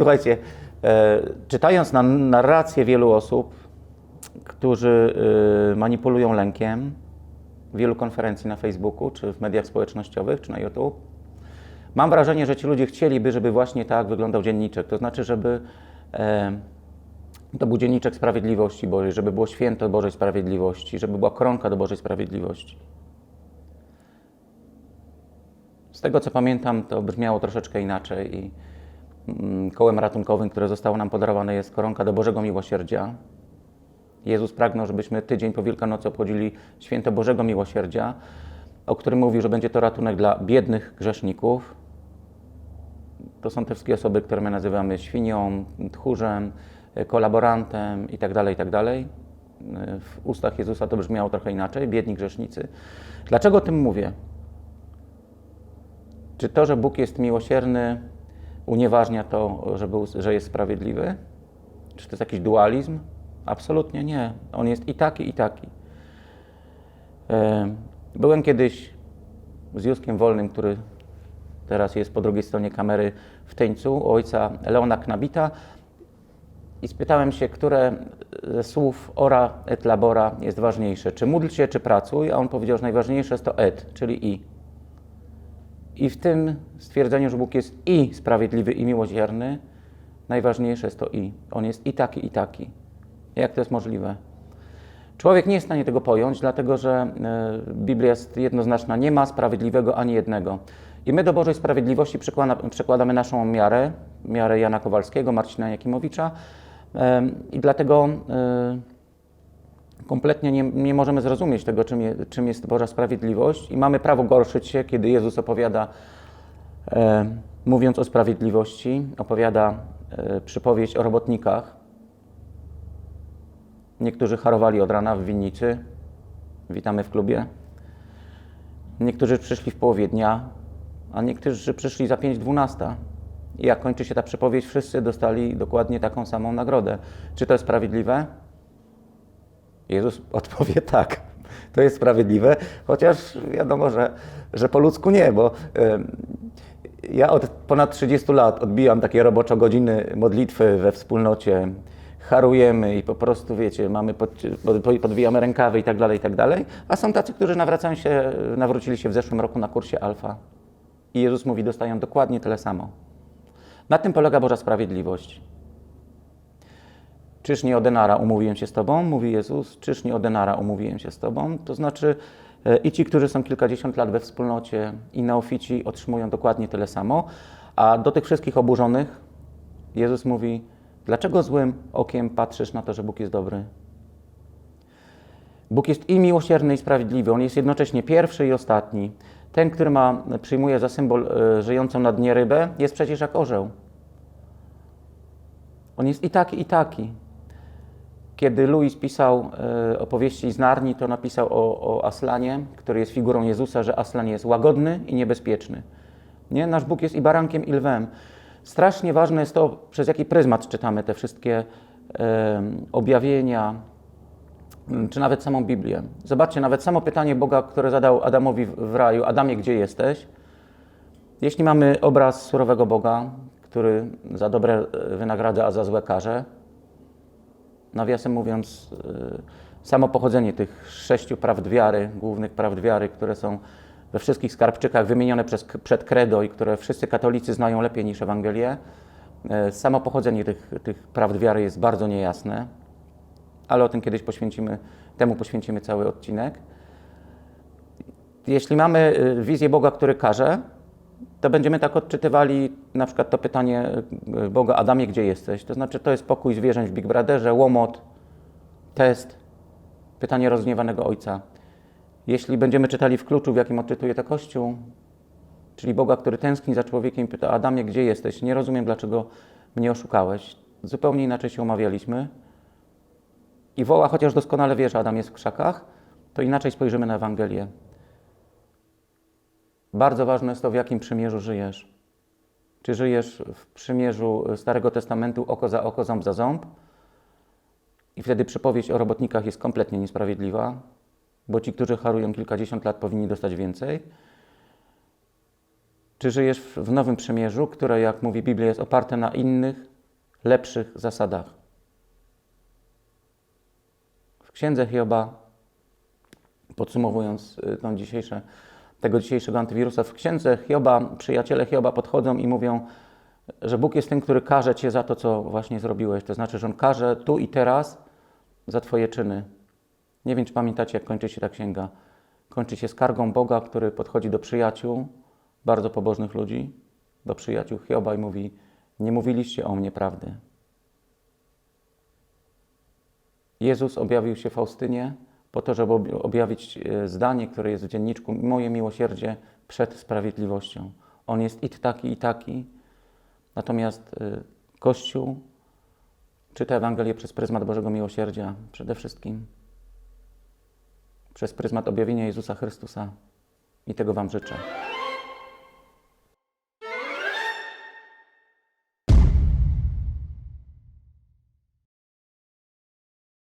Słuchajcie, e, czytając na narrację wielu osób, którzy e, manipulują lękiem, wielu konferencji na Facebooku, czy w mediach społecznościowych, czy na YouTube, mam wrażenie, że ci ludzie chcieliby, żeby właśnie tak wyglądał dzienniczek. To znaczy, żeby e, to był dzienniczek sprawiedliwości Bożej, żeby było święto Bożej Sprawiedliwości, żeby była koronka do Bożej Sprawiedliwości. Z tego co pamiętam, to brzmiało troszeczkę inaczej i kołem ratunkowym, które zostało nam podarowane, jest koronka do Bożego Miłosierdzia. Jezus pragnął, żebyśmy tydzień po Wielkanocy obchodzili święto Bożego Miłosierdzia, o którym mówił, że będzie to ratunek dla biednych grzeszników. To są te wszystkie osoby, które my nazywamy świnią, tchórzem, kolaborantem itd., itd. W ustach Jezusa to brzmiało trochę inaczej, biedni grzesznicy. Dlaczego o tym mówię? Czy to, że Bóg jest miłosierny, unieważnia to, że, był, że jest sprawiedliwy? Czy to jest jakiś dualizm? Absolutnie nie. On jest i taki, i taki. Byłem kiedyś z Józkiem Wolnym, który teraz jest po drugiej stronie kamery w Teńcu, u ojca Leona Knabita i spytałem się, które ze słów ora et labora jest ważniejsze. Czy módl się, czy pracuj? A on powiedział, że najważniejsze jest to et, czyli i. I w tym stwierdzeniu, że Bóg jest i sprawiedliwy, i miłosierny, najważniejsze jest to i. On jest i taki, i taki. Jak to jest możliwe? Człowiek nie jest w stanie tego pojąć, dlatego że e, Biblia jest jednoznaczna. Nie ma sprawiedliwego ani jednego. I my do Bożej Sprawiedliwości przekładamy naszą miarę, miarę Jana Kowalskiego, Marcina Jakimowicza. I dlatego e, kompletnie nie, nie możemy zrozumieć tego, czym, je, czym jest Boża sprawiedliwość i mamy prawo gorszyć się, kiedy Jezus opowiada, e, mówiąc o sprawiedliwości, opowiada e, przypowieść o robotnikach. Niektórzy harowali od rana w winnicy, witamy w klubie. Niektórzy przyszli w połowie dnia, a niektórzy przyszli za 5.12. I jak kończy się ta przypowieść, wszyscy dostali dokładnie taką samą nagrodę. Czy to jest sprawiedliwe? Jezus odpowie tak. To jest sprawiedliwe, chociaż wiadomo, że, że po ludzku nie, bo y, ja od ponad 30 lat odbijam takie roboczo godziny modlitwy we wspólnocie, harujemy i po prostu, wiecie, mamy pod, podwijamy rękawy i tak dalej, i tak dalej, a są tacy, którzy nawracają się, nawrócili się w zeszłym roku na kursie Alfa i Jezus mówi, dostają dokładnie tyle samo. Na tym polega Boża sprawiedliwość. Czyż nie o denara umówiłem się z Tobą? Mówi Jezus. Czyż nie o denara umówiłem się z Tobą? To znaczy e, i ci, którzy są kilkadziesiąt lat we wspólnocie i neofici otrzymują dokładnie tyle samo, a do tych wszystkich oburzonych Jezus mówi, dlaczego złym okiem patrzysz na to, że Bóg jest dobry? Bóg jest i miłosierny, i sprawiedliwy. On jest jednocześnie pierwszy i ostatni. Ten, który ma, przyjmuje za symbol y, żyjącą na dnie rybę, jest przecież jak orzeł. On jest i taki, i taki. Kiedy Louis pisał y, opowieści z Narni, to napisał o, o Aslanie, który jest figurą Jezusa, że Aslan jest łagodny i niebezpieczny. Nie? Nasz Bóg jest i barankiem, i lwem. Strasznie ważne jest to, przez jaki pryzmat czytamy te wszystkie y, objawienia, Mm, czy nawet samą Biblię. Zobaczcie, nawet samo pytanie Boga, które zadał Adamowi w raju: Adamie, gdzie jesteś? Jeśli mamy obraz surowego Boga, który za dobre e, wynagradza, a za złe karze, nawiasem mówiąc, e, samo pochodzenie tych sześciu prawd wiary, głównych prawd wiary, które są we wszystkich skarbczykach wymienione przez, przed credo i które wszyscy katolicy znają lepiej niż Ewangelię, e, samo pochodzenie tych, tych prawd wiary jest bardzo niejasne ale o tym kiedyś poświęcimy, temu poświęcimy cały odcinek. Jeśli mamy y, wizję Boga, który każe, to będziemy tak odczytywali na przykład to pytanie y, Boga, Adamie, gdzie jesteś? To znaczy, to jest pokój zwierzęć w Big Brotherze, łomot, test, pytanie rozgniewanego Ojca. Jeśli będziemy czytali w kluczu, w jakim odczytuje to Kościół, czyli Boga, który tęskni za człowiekiem, pyta, Adamie, gdzie jesteś? Nie rozumiem, dlaczego mnie oszukałeś. Zupełnie inaczej się umawialiśmy i woła, chociaż doskonale wie, że Adam jest w krzakach, to inaczej spojrzymy na Ewangelię. Bardzo ważne jest to, w jakim przymierzu żyjesz. Czy żyjesz w przymierzu Starego Testamentu oko za oko, ząb za ząb? I wtedy przypowieść o robotnikach jest kompletnie niesprawiedliwa, bo ci, którzy harują kilkadziesiąt lat, powinni dostać więcej. Czy żyjesz w nowym przymierzu, które, jak mówi Biblia, jest oparte na innych, lepszych zasadach? W księdze Hioba, podsumowując y, tą dzisiejsze, tego dzisiejszego antywirusa, w księdze Hioba przyjaciele Hioba podchodzą i mówią, że Bóg jest tym, który karze cię za to, co właśnie zrobiłeś. To znaczy, że On karze tu i teraz za twoje czyny. Nie wiem, czy pamiętacie, jak kończy się ta księga. Kończy się skargą Boga, który podchodzi do przyjaciół, bardzo pobożnych ludzi, do przyjaciół Hioba i mówi: Nie mówiliście o mnie prawdy. Jezus objawił się Faustynie po to, żeby ob- objawić e, zdanie, które jest w dzienniczku: Moje miłosierdzie przed sprawiedliwością. On jest i taki, i taki. Natomiast e, Kościół czyta Ewangelię przez pryzmat Bożego Miłosierdzia przede wszystkim. Przez pryzmat objawienia Jezusa Chrystusa. I tego Wam życzę.